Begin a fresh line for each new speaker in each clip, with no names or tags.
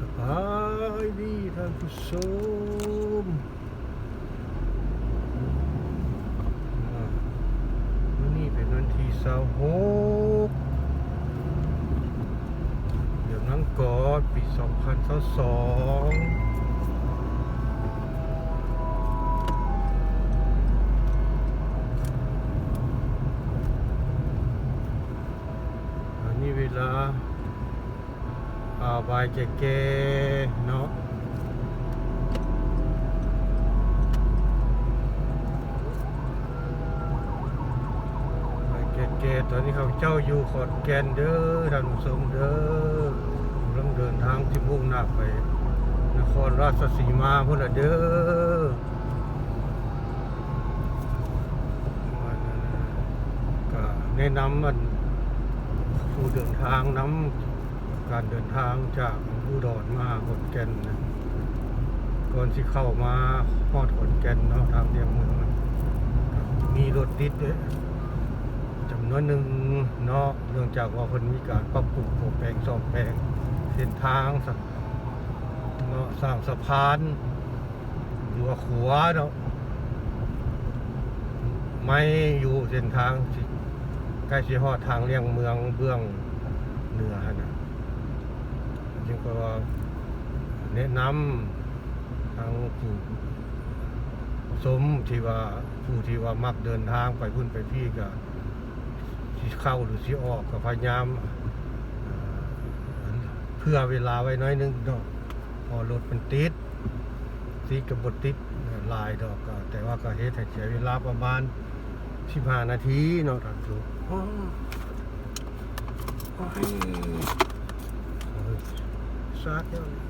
สบายดีท่านผู้ชมวันนี้เป็นวันที่สาวหกเดี๋ยวนั่งกอดปี 2022อันนี้เวลา อาบาย แก่ๆเนาะบายแก่ๆตอนนี้เขาเจ้าอยู่ขอนแกนเด้อท่านผู้ชมเด้อกำลังเดินทางที่มุ่งหน้าไป นครราชสีมาพุ่นน่ะเด้อแนะนำมันผู้เดินทางน้ำ การเดินทางจากอุดรมาขอนแก่นนะก่อนที่เข้ามาฮอดขอนแก่นเนาะทางเลียงเมืองมีรถติดเด้อจำนวนหนึ่งเนาะเนื่องจากว่าเพิ่นมีการปรับปรุงโปรแปลงซ่อมแปลงเส้นทางเนาะสร้างสะพานหรือว่าขัวเนาะไม่อยู่เส้นทางใกล้สิฮอดทางเลี่ยงเมืองเบื้องเหนือนะ จึงก็แนะนำทางผู้สมที่ว่าผู้ที่ว่ามักเดินทางไปพุ่นไปพี่ก็สิเข้าหรือสิออกก็พยายามเพื่อเวลาไว้น้อยนึงดอกพอรถมันติดติดกับบติดลายดอกก็ แต่ว่าก็เฮ็ดให้เสียเวลาประมาณสิบห้านาทีเนาะท่านผู้ชม ซาดเดียวเลย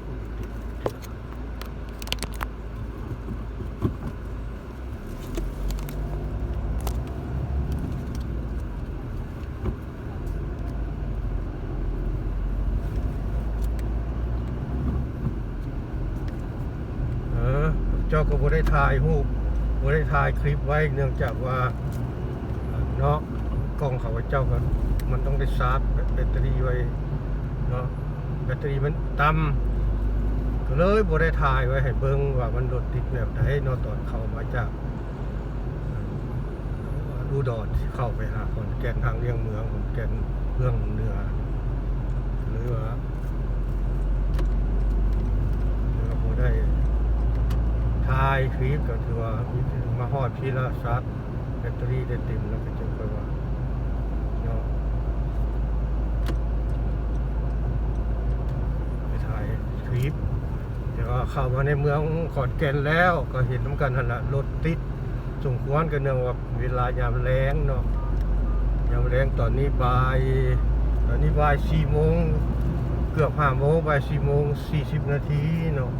เจ้าก็บ่ได้ถ่ายรูปบ่ได้ถ่ายคลิปไว้เนื่องจากว่าเนาะกล้องเขาเจ้าก็มันต้องได้ชาร์จแบตเตอรี่ไว้เนาะ แบตเตอรี่มันต่ำก็เลยบ่ได้ถ่ายไว้ให้เบิ่งว่ามันรถติดแบบไหนนาะตอนเข้ามาจากดูดอนที่เข้าไปหาขอนแก่นทางเลี่ยงเมืองขอนแก่นเมืองเหนือหรือว่าหรือว่าบ่ได้ถ่ายคลิปก็ถือว่ามาฮอดพี่ละชาร์จแบตเตอรี่ได้เต็มแล้วก็จะค่อยว่าเนาะไปถ่ายคลิปแต่ว่า เข้ามาในเมืองขอนแก่นแล้วก็เห็นน้ำกันหันละรถติดสมควรกันเนื่องว่าเวลายามแรงเนาะยามแรงตอนนี้บ่ายตอนนี้บ่ายสี่โมงเกือบห้าโมงบ่ายสี่โมงสี่สิบนาทีเนาะ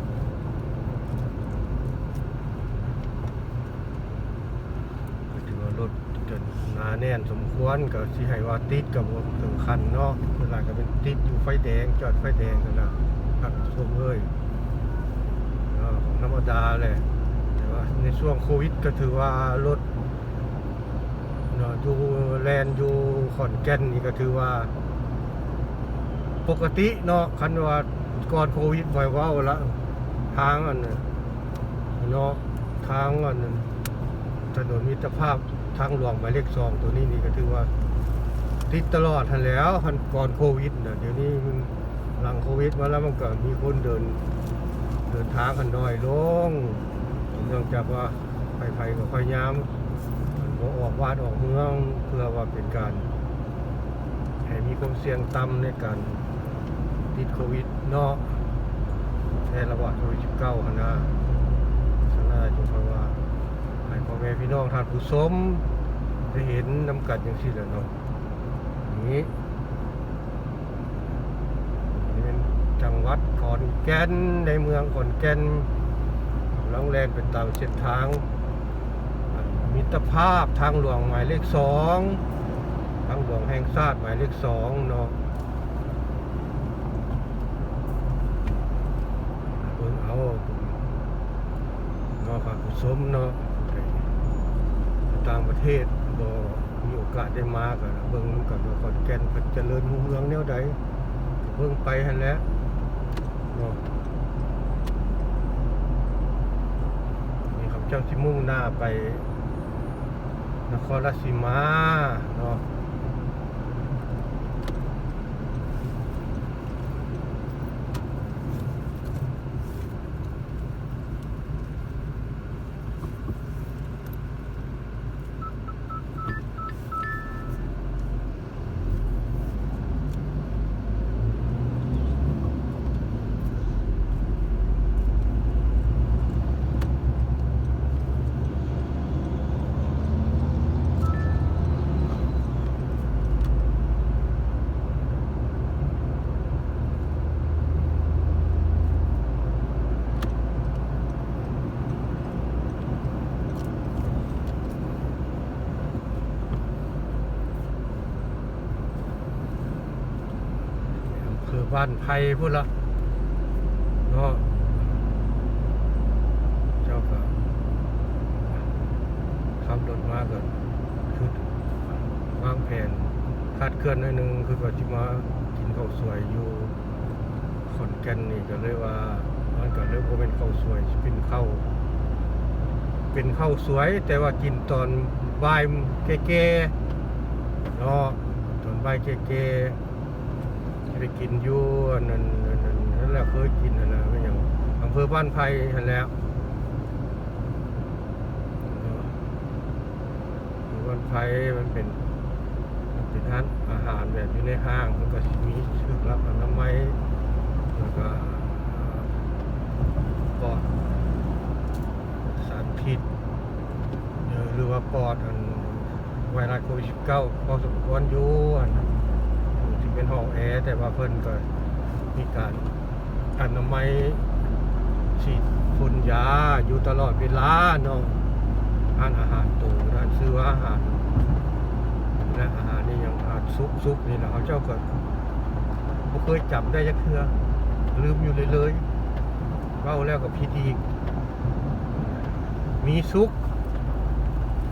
ถือว่ารถจนหนาแน่นสมควรก็สิให้ว่าติดกับบ่ถึงคันเนาะเวลาก็เป็นติดอยู่ไฟแดงจอดไฟแดงนั่นนะครับชมเอ้ย ธรรมดาเลย แต่ว่าในช่วงโควิดก็ถือว่ารถเนาะอยู่แลนด์อยู่ขอนแก่นนี่ก็ถือว่า ปกติเนาะคันว่าก่อนโควิดไว้ว้าละทางอันเนาะทางอันถนนมิตรภาพทางหลวงหมายเลขสองตัวนี้นี่ก็ถือว่าติดตลอดทันแล้วทันก่อนโควิดเดี๋ยวนี้มันหลังโควิดมาแล้วมันก็มีคนเดิน เดินทางกันน้อยลงเนื่องจากว่าไฟๆก็พยายามบ่ออกวาดออกเมืองเพื่อว่าเป็นการให้มีความเสี่ยงต่ำในการติดโควิดเนาะแพร่ระบาดโควิด19หั่นนะฉะนั้นจึงเพราะว่าให้พ่อแม่พี่น้องท่านผู้ชมได้เห็นน้ำกัดอย่างที่แล้วเนาะอย่างนี้นี่เป็นจังห วัดขอนแก่นในเมืองขอนแก่นกำลังแล่นไปตามเส้นทาง มิตรภาพทางหลวงหมายเลขสองทางหลวงแห่งชาติหมายเลขสองเนาะเบิ่งเอาเนาะครับผู้ชมเนาะต่างประเทศบ่มีโอกาสได้มาก็เบิ่งนำกันว่าขอนแก่นเพิ่นเจริญรุ่งเรืองแนวใดเบิ่งไปหั่นแหละ นี่ครับเจ้าที่มุ่งหน้าไป นครราชสีมาเนาะ อำเภอ บ้านไผ่พูดละเนาะเจ้าก็ขับรถมาก็คือวางแผนคาดเคลื่อนหน่อยหนึงคือว่าจิมากินข้าวสวยอยู่ขอนแก่นนี่ก็เลยว่ามันก็เลยว่าเป็นข้าวสวยเป็นข้าวเป็นข้าวสวย แต่ว่ากินตอนบ่ายแก่ๆเนาะตอนบ่ายแก่ๆ ไปกินอยู่อันนั่นนั่นนั่นแหละเคยกินนะไม่อย่างอำเภอบ้านไผ่นั่นแล้วบ้านไผ่มันเป็นมันเป็นร้านอาหารแบบอยู่ในห้างมันก็สิมีชื่อรับอนามัยแล้วก็ปอดสารพิษหรือว่าปอดอันไวรัสโควิด19พอสมควรอยู่อันนั้น เป็นห้องแอร์แต่ว่าเพิ่นก็มีการอนามัยฉีดพ่นยาอยู่ตลอดเวลาเนาะร้านอาหารตู่ร้านซื้ออาหารและอาหารนี่ยังอาจซุปซุปนี่แหละเขาเจ้าก็บ่เคยจับได้จักเทื่อลืมอยู่เลยเลยเว้าแล้วก็ผิดอีกมีซุป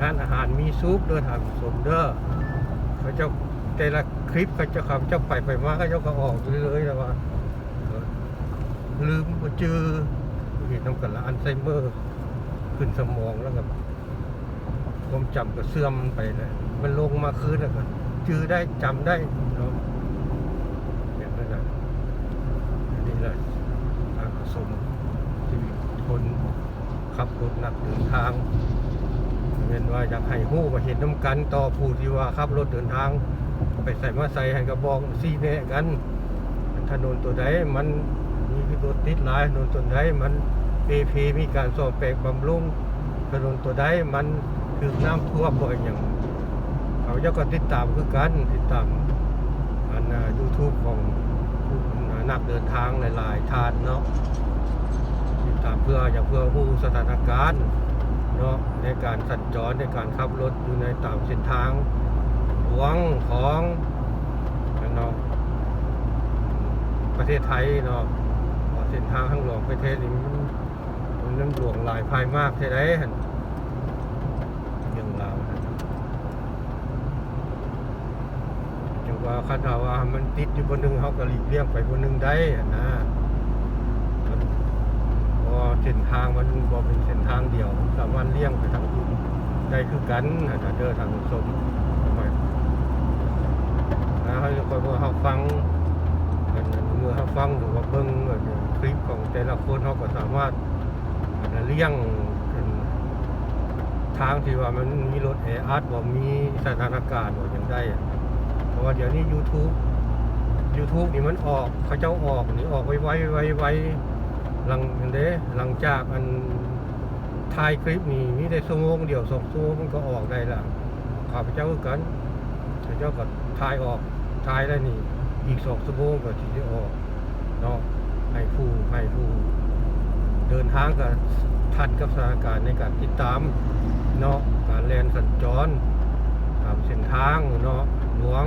ร้านอาหารมีซุปเด้อทางสมเด้อเขาเจ้า แต่ละคลิปเขาเจ้าเขาเจ้าไปไปมาเขาเจ้าก็ออกเลยๆแต่ว่าลืมมาเจอเห็นน้ำกันละอัลไซเมอร์ ขึ้นสมองแล้วก็ความจำก็เสื่อมไปเลยมันลงมาคืนแล้วก็จือได้จำได้เนาะอย่างนั้นนะนี่แหละทาสมชีวิตคนขับรถหนักเดินทางเป็นว่าอยากให้หู้มาเห็นน้ำกันต่อผู้ที่ว่าขับรถเดินทาง ไปใส่มาใส่ให้กระบอกซี่แน่กัน ถนนตัวใดมันมีรถติดหลายถนนตัวใดมันเอพมีการซ่อมแปลงบำรุงถนนตัวใดมันคือน้ำท่วมบ่อยอย่างเขาจ้าก็ติดตามคือกันติดตามอันยูทูบของผู้นักเดินทางหลายๆทานเนาะติดตามเพื่ออย่างเพื่อผู้สถานการณ์เนาะในการสัญจรในการขับรถอยู่ในตามเส้นทาง หลวงของเนาะประเทศไทยเนาะเพราะเส้นทางข้างหลวงประเทศนี้มันมันเรื่องหลวงหลายภายมากใช่ไหมหั่นเรื่องราวจังว่าคันถาว่ามันติดอยู่บนหนึ่งเขาก็หลีกเลี่ยงไปบนหนึ่งได้นะพอเส้นทางมันบอเป็นเส้นทางเดียวสามารถเลี่ยงไปทางอื่นได้คือกันอาจจะเดินทางสม นะให้คอยเมื่อเขาฟังอันนั้นเมื่อเขาฟังหรือว่าเบิ้งอันนี้คลิปของแต่ละคนเขาก็สามารถเลี่ยงทางที่ว่ามันมีรถแออัดบ่มีสถานการณ์บ่อย่างได้เพราะว่าเดี๋ยวนี้ YouTube YouTube นี่มันออกเขาเจ้าออกนี่ออกไวไวไวไวหลังอันเด้หลังจากอันถ่ายคลิปนี้มีได้ชั่วโมงเดียวสองชั่วโมงมันก็ออกได้ละข้าพเจ้ากันข้าพเจ้าก็ถ่ายออก ถ่ายได้วนี่ อีกสองชั่วโมงก็ที่จะออกเนาะให้ผู้ให้ผู้เดินทางกับทันกับสถานการณ์ในการติดตามเนาะการแลนสัญจรตามเส้นทางเนาะหลวง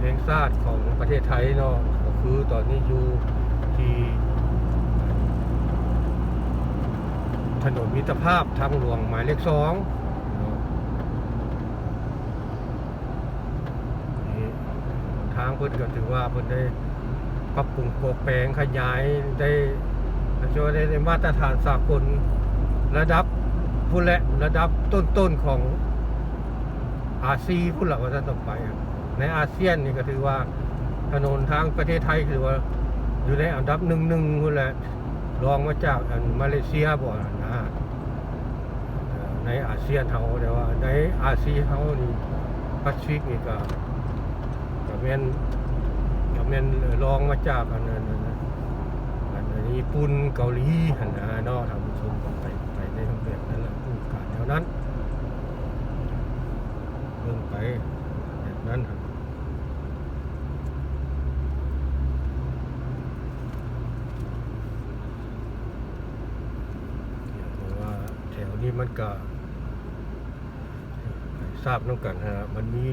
แห่งชาติของประเทศไทยเนาะก็คือตอนนี้อยู่ที่ถนนมิตรภาพทางหลวงหมายเลขสองเนาะนี่ทาง เพิ่นก็ถือว่าเพิ่นได้ปรับปรุงตัวแปลงขยายได้ช่วยได้ในมาตรฐานสากลระดับผู้และระดับต้นๆของอาซีผู้หลักว่าจะต่อไป ในอาเซียนนี่ก็ถือว่าถนนทางประเทศไทยคือว่าอยู่ในอันดับหนึ่งหนึ่งผู้แหละรองมาจากอันมาเลเซียบ่นะในอาเซียนเฮาแต่ว่าในอาเซียนเฮานี่แปซิฟิกนี่ก็ ก็แม่นก็แม่นรองมาจากอันนั้นอันนั้นอันนั้ญี่ปุ่นเกาหลีหันนะเนาะทางผู้ชมก็ไปไปในทางแบบนั้นแหละผู้การแถวนั้นเบิ่งไปแบบนั้นครับเพราะว่าแถวนี้มันก็ ทราบน้องกันฮะมันมี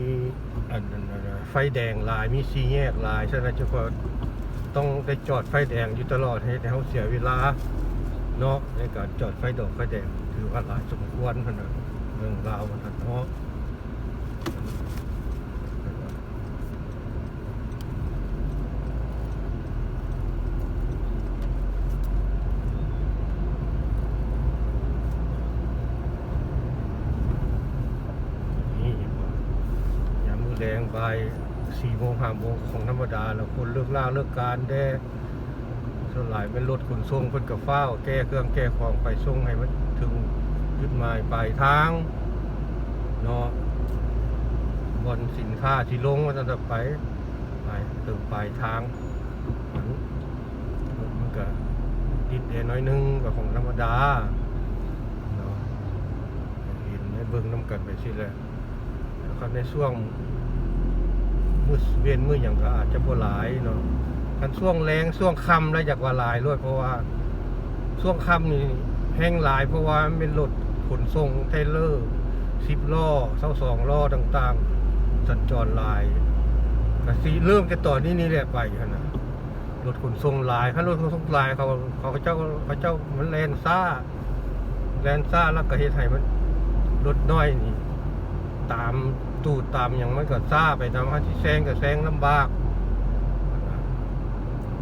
อันนั้นนะไฟแดงลายมีสีแยกลายฉะนั้นเฉพาะต้องได้จอดไฟแดงอยู่ตลอดให้เขาเสียเวลาเนาะในการจอดไฟดอกไฟแดงถือว่าหลายสมควรขนาดเรื่องราวมันเนาะนี่ยามมือแรงบ่ายสี่โมงห้าโมงของธรรมดาแล้วคนเลิกล่าเลิกการแด้ส่วนหลายเป็นรถขนส่งเพิ่นกับเฝ้า แก้เครื่องแก้ของไปส่งให้มันถึงจุดหมายปลายทางเนาะบนสินค้าที่ลงมันจะไปไปถึงปลายทางมันมันก็ดิดเดน้อยนึงกับของธรรมดาเนาะเห็นในเบิ่งน้ำกันไปสิแหละแล้วก็ในช่วง มือเวียนมืออย่างก็อาจจะบ่หลายเนาะคันช่วงแรงช่วงค่ำแล้วอยากว่าหลายด้วยเพราะว่าช่วงค่ำนี่แห้งหลายเพราะว่ามันเป็นรถขนส่งเทเลอร์สิบล้อเส้าสองล้อต่างๆ สัญจรหลายก็สิเริ่มจะต่อนนี้นี่แหละไปนาดรถขนส่งหลายคันรถขนส่งหลายเขาเขาเจ้าเขาเจ้ามันแลนซ่าแลนซ่าแล้วก็เฮ็ดให้มันรถน้อยนี่ ตาม ตูดตามอย่างมันก็ซ่าไปตามฮัที่แซงก็แซงลำบาก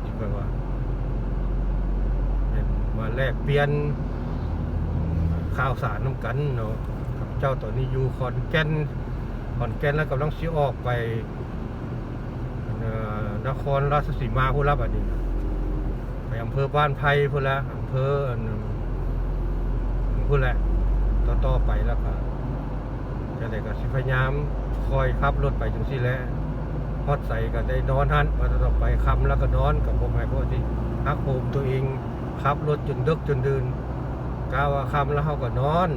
ที่แปลว่าเป็นมาแลกเปลี่ยนข่าวสารน้ำกันเนาะกับเจ้าตัวนี้อยู่ขอนแก่นขอนแก่นแล้วกำลังสิออกไปนครราชสีมาพูดรับอันนี้ไปอำเภอบ้านไผ่พูดละอำเภอเพูดละต่อต่อๆไปแล้วก็ ก็สิพยายามคอยขับรถไปจังซี่แหละฮอดใส่ก็ได้นอนหันว่าต้อไปคำแล้วก็นอนกับผมให้พราะที่ฮักโฮมตัวเองขับรถจนดึกจนดื่นกาว่าคำแล้วเขาก็นอน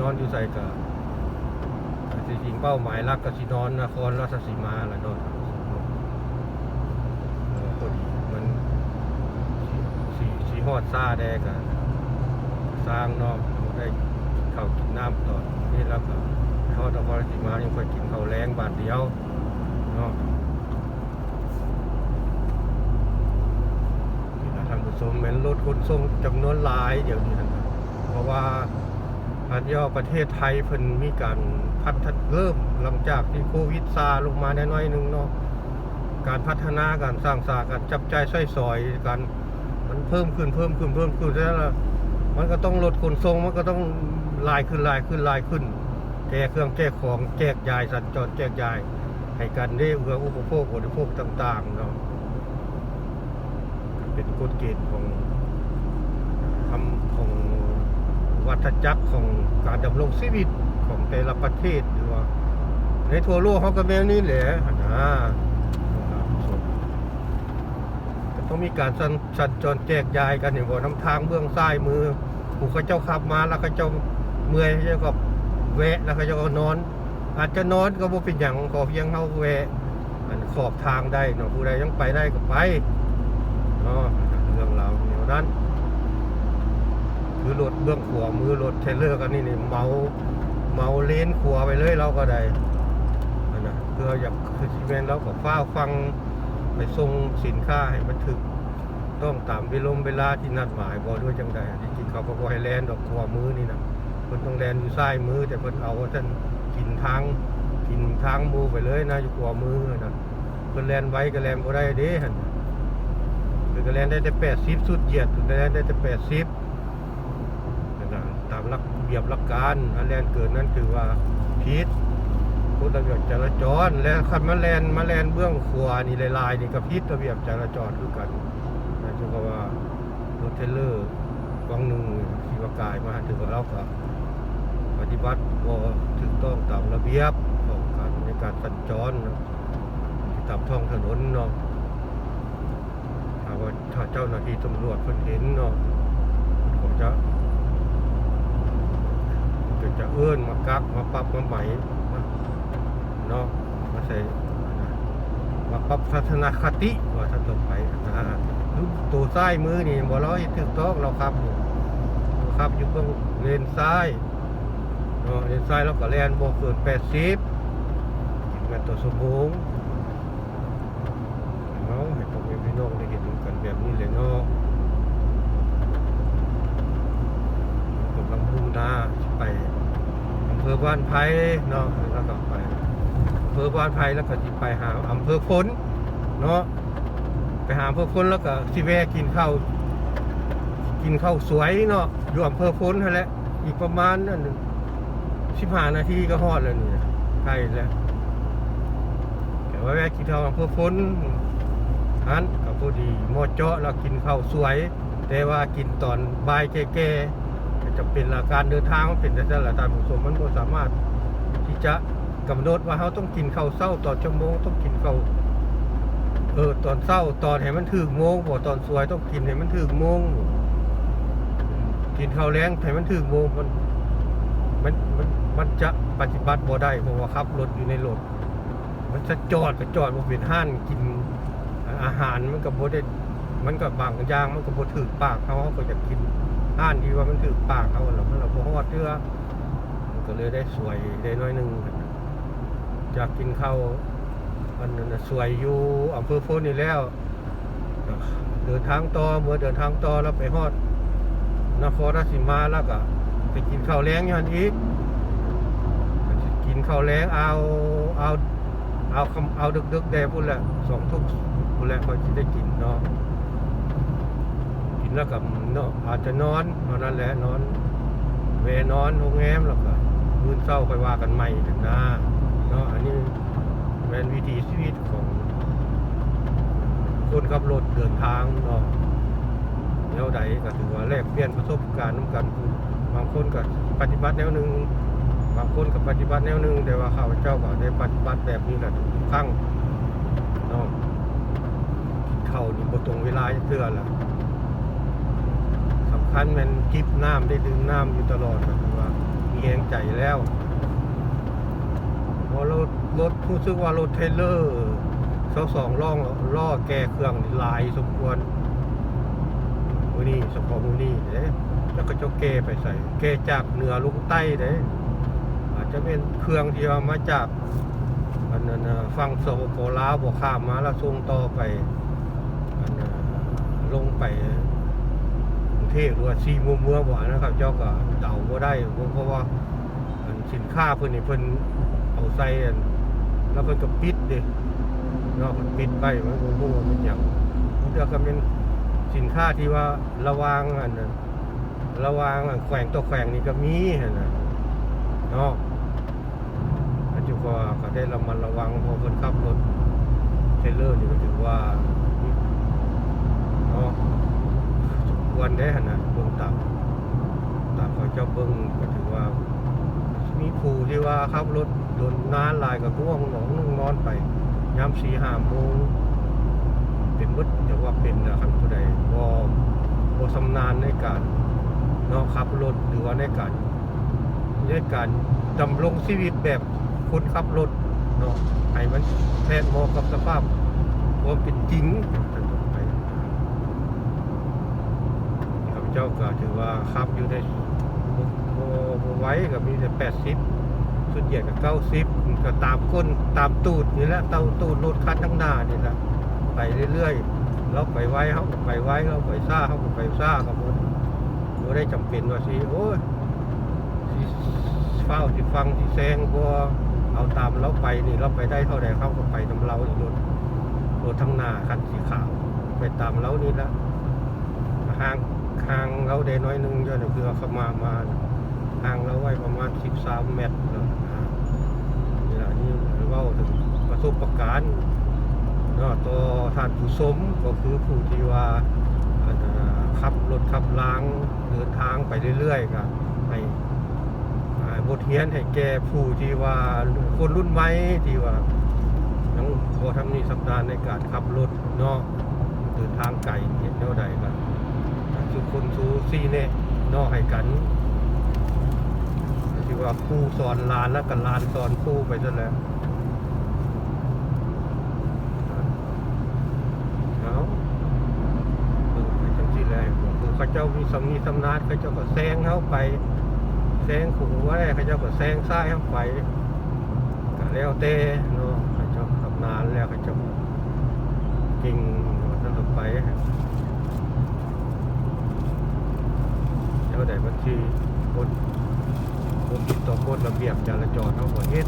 นอนอยู่ใส่ก็ก็สิจริงเป้าหมายหลักก็สินอนนครราชสีมาแหละนอนมันสีสีฮอดซาแดกอะสร้างนอกได้เข้ากินน้ำต่อนี่แล้วก็ ทอดนครราชสีมายังค่อยกินข้าวแรงบาทเดียวเนาะนี่นะท่านผู้ชมเป็นรถขนส่งจำนวนหลายเดี๋ยวนี้นะเพราะว่าอาจจะประเทศไทยเพิ่นมีการพัฒนาเริ่มหลังจากที่โควิดซาลงมาได้น้อยหนึงเนาะการพัฒนาการสร้างสาการจับใจใช้สอยกันมันเพิ่มขึ้นเพิ่มขึ้นเพิ่มขึ้นแล้วมันก็ต้องลดขนส่งมันก็ต้องลายขึ้นลายขึ้นลายขึ้น แก้เครื่องแก้ของแจกจ่ายสัญจรแจกจ่าย ให้กันได้เพื่ออุปโภคบริโภคต่างๆเนาะเป็นกฎเกณฑ์ของทำของวัฏจักรของการดำรงชีวิตของแต่ละประเทศหรือว่าในทั่วโลกเขาก็แบบนี้แหละนะต้องมีการสัญจรแจกยายกันอย่างว่าน้ำทางเบื้องซ้ายมือผู้เขาเจ้าขับมาแล้วเขาเจ้าเมื่อยเขาเจ้าก็ แวะแล้วเขาเจ้าก็นอน อาจจะนอนก็บ่เป็นอย่างขอเพียงเขาแวะอันขอบทางได้เนาะผู้ใดยังไปได้ก็ไปเนาะเรื่องราวเดี๋ยวนั้นคือรถเบื้องขวามือรถเทรลเลอร์กันนี่นี่เมาเมาเลนขวาไปเลยเราก็ได้อันนะเพื่ออยากคือซีเมนเราก็ฟ้าฟังไปส่งสินค้าให้มันถึกต้องตามเวลมเวลาที่นัดหมายบอด้วยจังใดจริงเขาก็บอให้แลนดอกขวามือนี่นะ เพิ่นต้องแลนอยู่ซ้ายมือ แต่เพิ่นเอาท่านกินทางกินทางมูไปเลยนะอยู่ขวามือนะเพิ่นแลนไว้ก็แลนบ่ได้เด้หั่นเเป็นก็แลนได้แต่แปดสิบสุดเหยียดแล่นได้แต่แปดสิบตามหลักระเบียบหลักการอันแลนเกินนั่นคือว่าผิดกฎระเบียบจราจรและคันมาแลนมาแลนเบื้องขวานี่ลายๆนี่ก็ผิดระเบียบจราจรคือกันนั่นคือว่ารถเทเลอร์วังหนึ่งสีวากายมาถึงกับเราก็ ปฏิบัติบ่ถูกต้องตามระเบียบของการในการสัญจรเนาะที่ตามท้องถนนเนาะถ้าว่าถ้าเจ้าหน้าที่ตำรวจเพิ่นเห็นเนาะก็จะก็จะเอื้อนมากักมาปรับมาใหม่เนาะมาใส่มาปรับทัศนคติว่าท่านต่อไปนะคือตัวซ้ายมือนี่บ่เราเฮ็ดถูกต้องเราครับครับอยู่เบื้องเลนซ้าย เนาะเลนซ้ายเราก็แล่นบ่เกิน80กิโลเมตรต่อชั่วโมงเนาะให้พ่อแม่พี่น้องได้เห็นกันแบบนี้เลยเนาะกำลังมุ่งหน้าไปอำเภอบ้านไผ่เนาะแล้วก็ไปอำเภอบ้านไผ่แล้วก็สิไปหาอำเภอพลเนาะไปหาอำเภอพลแล้วก็สิแวะกินข้าวกินข้าวสวยเนาะอยู่อำเภอพลนั่นแหละอีกประมาณนั่น สิบห้านาทีก็ฮอดแล้วนี่ใกล้แล้วแต่ว่าแวะกินข้าวอำเภอพลฮันกับพอดีหมอเจาะแล้วกินข้าวสวย แต่ว่ากินตอนบ่ายแก่ๆจะเป็นละการเดินทางมันเป็นแต่ละตามผู้ชมมันบ่สามารถที่จะกำหนดว่าเขาต้องกินข้าวเช้าตอนชั่วโมงต้องกินข้าวเออตอนเช้าตอนให้มันถึงโมงบ่ตอนสวยต้องกินให้มันถึงโมงกินข้าวแรงให้มันถึงโมงมันมันมัน มันจะปฏิบัติบ่ได้เพราะว่าขับรถอยู่ในรถมันจะจอดก็จอดบ่เป็นห้านกินอาหารมันก็บ่ได้มันก็บางอย่างมันก็บ่ถือปากเขาเขาก็จะกินห้านที่ว่ามันถือปากเขาแล้วมันเราบ่ฮอดเทื่อมันก็เลยได้สวยได้น้อยหนึงอยากกินข้าวมันสวยอยู่อำเภอโพนี่แล้ว เดินทางต่อเมื่อเดินทางต่อแล้วไปฮอดนครราชสีมาแล้วก็ไปกินข้าวแรงอยู่หั่นอีกินข้าวแรงเอาเอาเอาคำเอาดึกดึกแดพุ่นแหละสองทุ่มพุ่นแหละคอยจะได้กินเนาะกินแล้วกับเนาะอาจจะนอนเท่านั้นแหละนอน เวนอนโรงแรมแล้วก็มื้อเช้าค่อยว่ากันใหม่ถึงหน้าเนาะอันนี้เป็นวิถีชีวิตของ คนขับรถเดินทางเนาะแนวใดก็ถือว่าแลกเปลี่ยนประสบการณ์น้ำกันบางคนก็ปฏิบัติแนวหนึ่ง บางคนก็ปฏิบัติแนวหนึงแต่ว่าเขาเจ้าก็ได้ปฏิบัติแบบนี้แหละทุกครั้งเนาะเขานี่บ่ตรงเวลาเทื่อละสำคัญมันจิบน้ำได้ดื่มน้ำอยู่ตลอดก็ถือว่ามีแรงใจแล้วพอรถรถรู้สึกว่ารถเทเลอร์เสาสองล่องล่อแก้เครื่องลายสมควรมือนี้เฉพาะมือนี้เด้แล้วก็เจ้าแก้ไปใส่แก้จากเหนือลงใต้เด้ จะเป็นเครื่องที่ว่ามาจากอันนั้นฟังโซโปลาวบวข้ามมาแล้วส่งต่อไปอันน่ะลงไปกรุงเทพหรือว่าซีมัวเมืองบ่นะครับ เจ้าก็เดาบ่ได้เพราะว่าอันสินค้าเพิ่นนี่เพิ่นเอาใส่แล้วเพิ่นก็ปิดด้เนาะเพิ่นปิดไปมันบ่ฮู้ว่ามันหยังเดียวก็เป็นสินค้าที่ว่าระวางอันนั้นระวางแขวงต่อแขวงนี่ก็มีหั่นน่ะเนาะ ก็ก็ได้ระมัดระวังพอคนขับรถเทรลเลอร์นี่ก็ถือว่าเนาะควรได้หันนะเบิ่งตามตามเขาเจ้าเบิ่งก็ถือว่า มีผู้ที่ว่าขับรถโดนนานลายก็ง่วงหนองนุ่งนอนไปยามสี่ห้าโมงเป็นมดอย่าว่าเป็นนะครับผู้ใดบ่บ่สำนาญในการเนาะขับรถหรือว่าในการในการดำรงชีวิตแบบ คนขับรถเนาะให้มันแทนเหมาะกับสภาพความเป็นจริงเป็นต้นไปข้าพเจ้าก็ถือว่าขับอยู่ในบ่บ่บ่ไว้ก็มีแต่แปดสิบสุดใหญ่ก็เก้าสิบก็ตามก้นตามตูดนี่แหละเตาตูดรถคันทั้งหน้านี่แหละไปเรื่อยๆเราไปไว้เขาไปไว้เราไปซ่าเขาไปซ่ากับหมดบ่ได้จำเป็นว่าสิโอ้ยสิเฝ้าสิฟังสิแซงบ่ เอาตามเราไปนี่เราไปได้เท่าใดเขาก็ไปนำเราอีกรถรถทั้งหน้าคันสีขาว ไปตามเรานี่ละห่างห่างเราได้น้อยนึงย้อนคือเขามามาห่างเราไว้ประมาณ13เมตรเนาะอ่านี่ละนี่ว้าถึงประสบการณ์เนาะต่อท่านผู้ชมก็คือผู้ที่ว่าขับรถขับล้างเดินทางไปเรื่อยๆก็ให้ บทเรียนให้แก่ผู้ที่ว่าคนรุ่นใหม่ที่ว่ายังพอทำนี่สัปดาห์ในการขับรถเนาะเดินทางไกลเห็นแนวใดกันสุคนสูซีเน่นาะให้กันที่ว่าคู่สอนลานแล้วกันลานสอนคู่ไปซะแล้วเอาเปจังซี่แหละคือเขาเจ้ามีสำนีสำนาญเขาเจ้าก็แซงเข้าไป แซงขู่ว่าได้เขาเจ้าก็แซงซ้ายเข้าไปก็แล้วแต่เนาะเขาเจ้าขับนานแล้วเขาเจ้าเก่งท่านต่อไปเจ้าใดบัญชีคนคนติดต่อคนระเบียบจราจรเขาก็เฮ็ด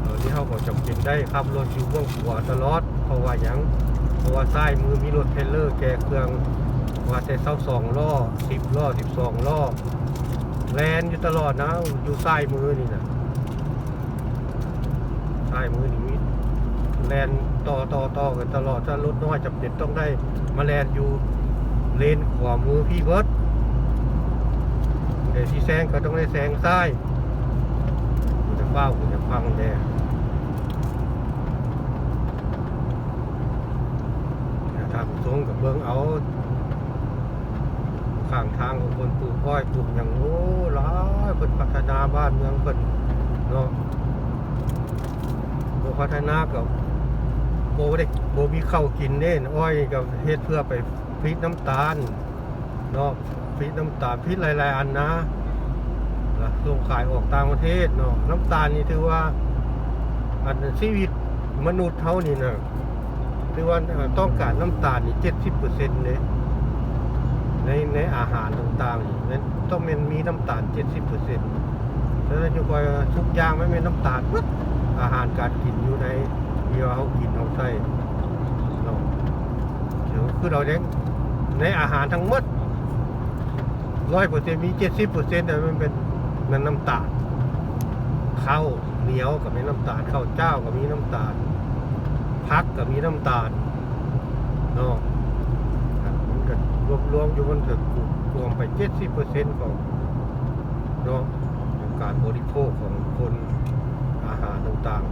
เออที่เขาก็จำเป็นได้ขับรถอยู่เบื้องขวาตลอด เพราะว่าหยังเพราะว่าซ้ายมือมีรถเทเลอร์แกเครื่องว่าแต่เส้าสองล้อสิบล้อสิบสองล้อ แลนอยู่ตลอดนะ อยู่ซ้ายมือนี่นะใช่มือนี้แลนต่อต่อต่อกันตลอดถ้ารถน้อยจำเป็นต้องได้มาแลนอยู่เลนขวามือพี่เบิร์ดเดี๋ยวที่แซงก็ต้องได้แซงซ้ายกูจะเฝ้ากูจะฟังแดทางทรงกับเบิ้งเอา ข้างทางของคนปลูกก้อยปลูกอย่างโอ้หลายเพิ่นพัฒนาบ้านเมืองเพิ่นเนาะโบพัฒนากับโบได้โบมีข้าวกินเน่นอ้อยกับเฮ็ดเพื่อไปพริกน้ำตาลเนาะพริกน้ำตาลพริกหลายๆอันนะแล้วส่งขายออกต่างประเทศเนาะน้ำตาลนี่ถือว่าอันชีวิตมนุษย์เท่านี่นะถือว่าต้องการน้ำตาลนี่เจ็ดสิบเปอร์เซ็นต์เลย ในในอาหารต่างๆนั้นต้องมันมีน้ำตาลเจ็ดสิบเปอร์เซ็นต์แล้วจะคอยทุกอย่างไม่เป็นน้ำตาลปึ๊บอาหารการกินอยู่ในที่ว่าเขากินเขาใส่เนาคือเราเลี้ยงในอาหารทั้งหมดร้อยเปอร์เซ็นต์มีเจ็ดสิบเปอร์เซ็นต์แต่มันเป็นมันน้ำตาลข้าวเหนียวกับมีน้ำตาลข้าวเจ้ากับมีน้ำตาลพักกับมีน้ำตาลเนาะ รวบรวมอยู่มันถึงรวมไปเจ็ดสิบเปอร์เซ็นต์ของเนาะของการบริโภคของคนอาหารต่าง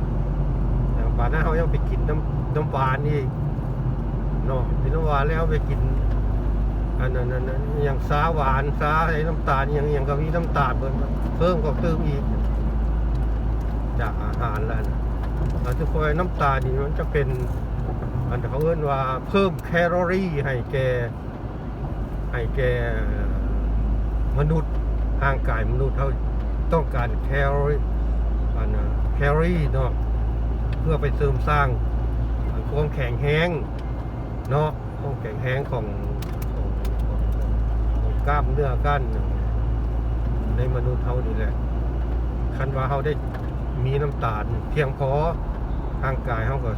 ๆอย่างป่านนั้นเขายังไปกินน้ำน้ำหวานอีกเนาะกินน้ำหวานแล้วไปกินอันนั้นอันนั้นอย่างสาหวานสาไอะไรน้ำตาลอย่างอย่างก็มีน้ำตาลเพิ่มเพิ่มก็เติมอีก จากอาหารแล้วนะเราจะคอยน้ำตาลนี่มันจะเป็นอันเขาเรียกว่าเพิ่มแคลอรี่ให้แก ให้แกมนุษย์ร่างกายมนุษย์เขาต้องการแคลอรี่อันแคลอรี่เนาะเพื่อไปเสริมสร้างความแข็งแห้งเนาะความแข็งแห้งของของกล้ามเนื้อกั้นในมนุษย์เขานี่แหละ คันว่าเขาได้มีน้ำตาล เพียงพอร่างกายเขาก็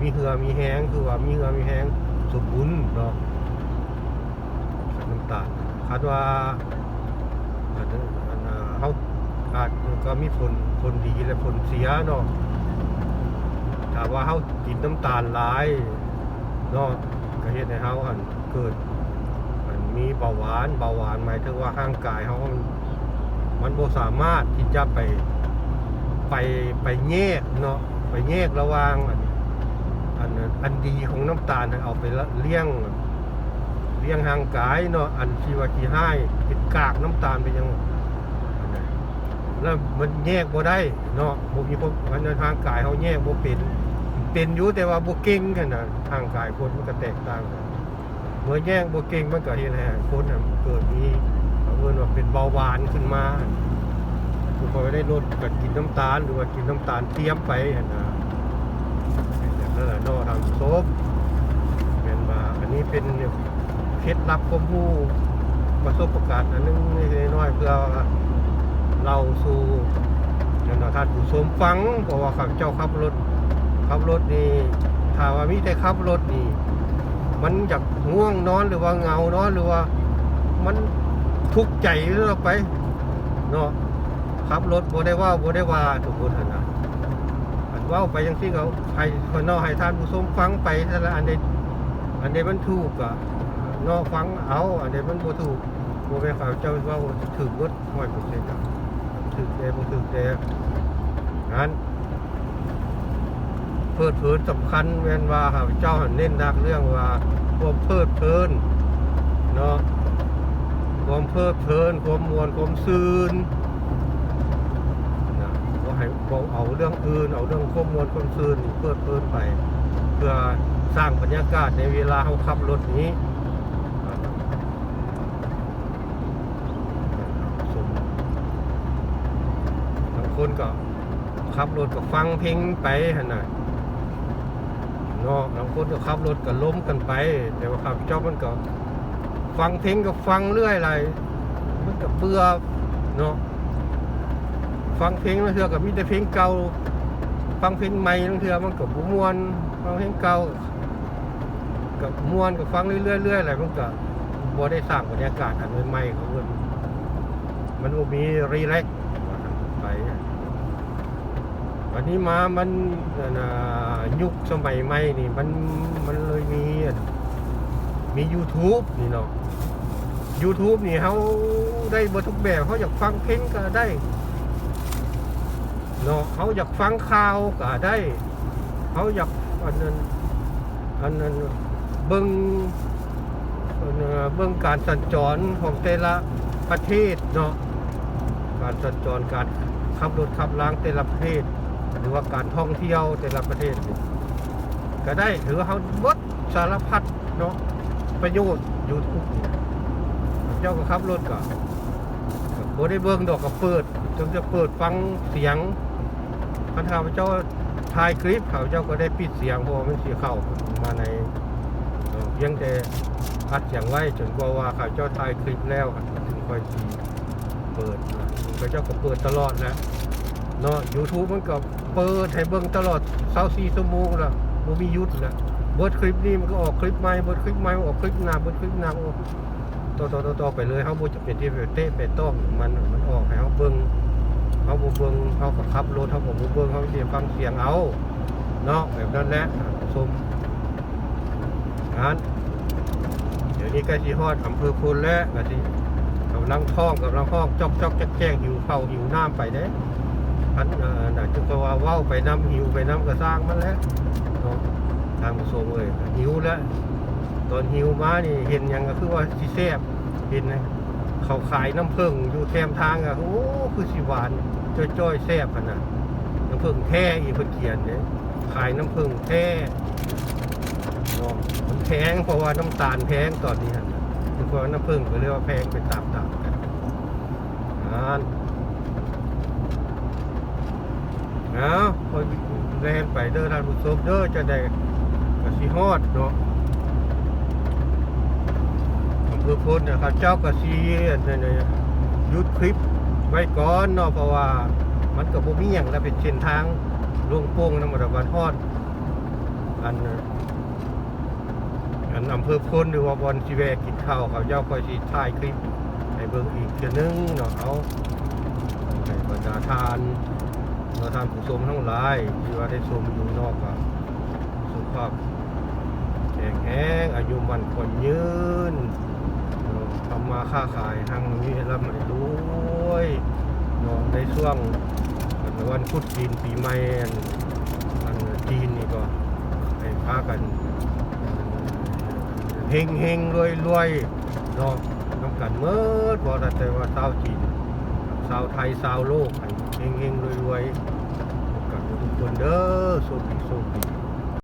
มีเหือมีแห้งคือว่ามีเหือมีแห้งสมบูรณ์เนาะ ตาลคันว่าอันนั้นเขาอาจก็มีผลผลดีและผลเสียเนาะถ้าว่าเฮากินน้ำตาลหลายเนาะก็เฮ็ดให้เฮาอันเกิดอันมีเบาหวานเบาหวานหมายถึงว่าร่างกายเฮามันมันบ่สามารถที่จะไปไปไปแยกเนาะไปแยกระว่างอันอันอันดีของน้ำตาลเอาไปเลี้ยง พียงร่างกายเนาะอันที่ว่าที่ให้เป็นกากน้ำตาลไปยังแล้วมันแยกบ่ได้เนาะบ่มีความมันทางกายเขาแยกบ่เป็นเป็นอยู่แต่ว่าบ่เก่งกันน่ะทางกายคนมันก็แตกต่างกันเมื่อแยกบ่เก่งมันก็เฮ็ดให้คนน่ะเกิดมีเขาเอิ้นว่าเป็นเบาหวานขึ้นมาคือพอได้ลดก็กินน้ำตาลหรือว่ากินน้ำตาลเตรียมไปหั่นน่ะอย่างนั้นแหละเนาะทางโซบแม่นว่าอันนี้เป็น เคล็ดลับความรู้ประสบการณ์อันนึงน้อยเพื่อเราสู่นั่นนท่านผู้ชมฟังเพราะว่าข้าพเจ้าขับรถขับรถนี่ถ้าว่ามีแต่ขับรถนี่ มันอยากง่วงนอนหรือว่าเงานอนหรือว่ามันทุกข์ใจเรื่อยไปเนาะขับรถบ่ได้ว่าบ่ได้ว่าทุกคนหั่นะอันว่าไปยังที่เขาให้คนนอกให้ท่านผู้ชมฟังไปแต่ละอันใดอันใดมันถูกก็ นอฟังเอาอันใดมันบ่ถูกบ่ไปนเขาเจ้าว่าถูกเบิด100%ครับถูกแต่บ่ถูกแต่งั้นเพิดเพลินสำคัญแม่นว่าข้าเจ้าเน้นนักเรื่องว่าความเพลิดเพลินเนาะความเพลิดเพลินความมวลความซืนนะว่าให้บอกเอาเรื่องอื่นเอาเรื่องความมวลความซืนนี่เพลิดเพลินไป เพื่อสร้างบรรยากาศในเวลาเขาขับรถนี้อ่าสมบาง คนก็ขับรถก็ฟังเพลงไปหนน่ะเนาะบางคนก็ขับรถก็ล้มกันไป แต่ว่าขับเจ้ามันก็ฟังเพลงก็ฟังเรื่อยอะไรมันก็เบื่อเนาะฟังเพลงบางเทื่อก็มีแต่เพลงเก่า ฟังเพลงใหม่บางเทื่อมันก็บมวนฟังเพลงเก่าก็ม่วนก็ฟังเรื่อยๆเรื่อยอะไรมันก็บ่ได้สร้างบรรยากาศอันใหม่ๆของมันมันมีรีแลกซ์ว่าซั่นไป วันนี้มามันอ่ายุคสมัยใหม่นี่มันมันเลยมีมี YouTube นี่เนาะ YouTube นี่เขาได้บทุกแบบเขาอยากฟังเพลงก็ได้เนาะเขาอยากฟังข่าวก็ได้เขาอยากอันนั้นอันนั้นเบิ้งอันน่ะเบิ้งการสัญจรของแต่ละประเทศเนาะการสัญจรการขับรถขับล้างแต่ละประเทศ หรือว่าการท่องเที่ยวแต่ละประเทศ ก็ได้ถือว่าเขาบดสารพัดเนาะประโยชน์อยู่ทุกเจ้าก็ขับรถก็ก็บ่ได้เบิ่งดอกก็เปิดจนจะเปิดฟังเสียงคันข้าเจ้าถ่ายคลิปเขาเจ้าก็ได้ปิดเสียงเพราะว่ามันสิเข้ามาในเพียงแต่อัดเสียงไว้จนกว่าว่าเขาเจ้าถ่ายคลิปแล้วถึงค่อยเปิดเขาเจ้าก็เปิดตลอดนะเนาะ YouTube มันก็ เปิดให้เบิ่งตลอด24ชั่วโมงละบ่มีหยุดละเบิดคลิปนี้มันก็ออกคลิปใหม่เบิดคลิปใหม่ออกคลิปหน้าเบิดคลิปหน้าออกต่อต่อต่อต่อไปเลยเฮาบ่จะเป็นที่ไปเตะไปต้องมันมันออกให้เฮาเบิ่งเฮาบ่เบิ่งเฮาก็ขับรถเฮาบ่เบิ่งเฮาสิฟังเสียงเอาเนาะแบบนั้นแหละชมงานเดี๋ยวนี้ใกล้สิฮอดอำเภอพลแล้วก็สิกำลังท้องกำลังท้องจอกจอกแจ๊กแจ๊กหิวข้าวหิวน้ำไปเด้ พันอ่อน่ะจุกว่าว้าไปน้ำหิวไปน้ำก็สร้างมันแล้วเนาะทางผู้ชมเลยหิวแล้วตอนหิวมานี่เห็นยังก็คือว่าสิแซบเห็นนะเขาขายน้ำผึ้งอยู่แคมทางอะโอ้คือสิหวานจ้อยๆแซบขนาดน้ำผึ้งแท้อีกเพิ่นเขียนเนี่ยขายน้ำผึ้งแท้เนาะมันแพงเพราะว่าน้ำตาลแพงตอนนี้ฮะเพราะน้ำผึ้งก็เรียกว่าแพงเป็นตามๆกันอ่าน เอาคอยแล่ไปเด้อท่านผู้ชมเด้อจะได้กสิฮอดเนาะอำเภอพลนะครับเจ้ากสิเนี่ยหยุดคลิปไว้ก่อนเนาะเพราะว่ามันก็บ่มีหยังแล้วเป็นเส้นทางลงโป่งน้ำมาวันฮอด อันอันอำเภอพลหรือว่าบอนสิแวกินข้าวเขาเจ้าคอยสิถ่ายคลิปให้เบิ่งอีกเทื่อนึงเนาะเอาให้บรรดาทาน เราทานผู้ชมทั้งหลายที่ว่าได้ชมอยู่นอกก็สุขภาพแข็งแรงอายุมันคนยืนทำมาค้าขายทั้งนี้ร่ำให้รวยนาะในช่วงวันพุธจีนปีใหม่อันอันจีนนี่ก็ให้พากันเฮงเฮงรวยรวยเนาะทำกันเมื่อบอกแต่ว่าชาจี ชาวไทยชาวโลกเฮงเฮงรวยรวยๆกันทุกคนเด้อโชคดีโชคดี